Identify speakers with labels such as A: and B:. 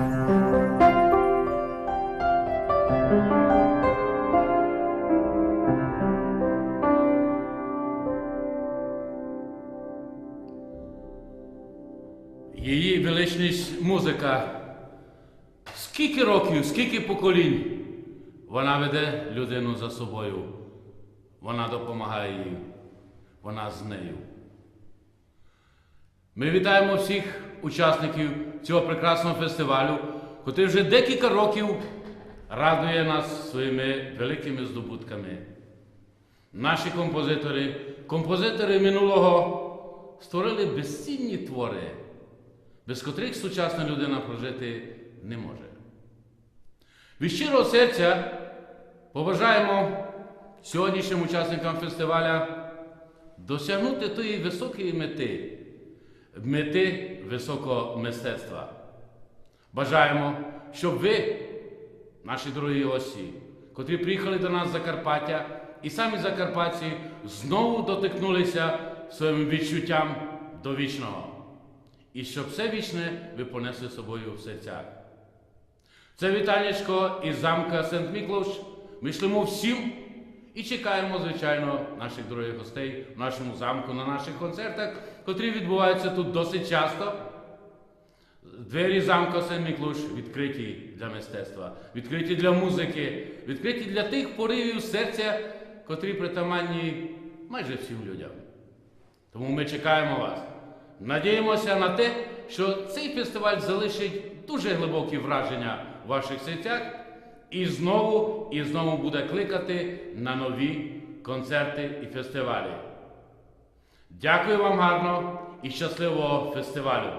A: Її величність музика. Скільки років, скільки поколінь вона веде людину за собою. Вона допомагає їй. Вона з нею. Ми вітаємо всіх учасників цього прекрасного фестивалю, який вже декілька років радує нас своїми великими здобутками. Наші композитори, композитори минулого створили безцінні твори, без котрих сучасна людина прожити не може. Від щирого серця побажаємо сьогоднішнім учасникам фестиваля досягнути тої високої мети, мети високого мистецтва. Бажаємо, щоб ви, наші дорогі гості, котрі приїхали до нас з Закарпаття, і самі закарпатці знову дотикнулися своїм відчуттям до вічного. І щоб все вічне ви понесли з собою в серцях. Це вітаннячко із замка Сент Міклош. Ми шлемо всім і чекаємо, звичайно, наших дорогих гостей в нашому замку на наших концертах, котрі відбуваються тут досить часто. Двері замка Сент Міклуш відкриті для мистецтва, відкриті для музики, відкриті для тих поривів серця, котрі притаманні майже всім людям. Тому ми чекаємо вас. Надіємося на те, що цей фестиваль залишить дуже глибокі враження в ваших серцях і знову і знову буде кликати на нові концерти і фестивалі. Дякую вам гарно і щасливого фестивалю!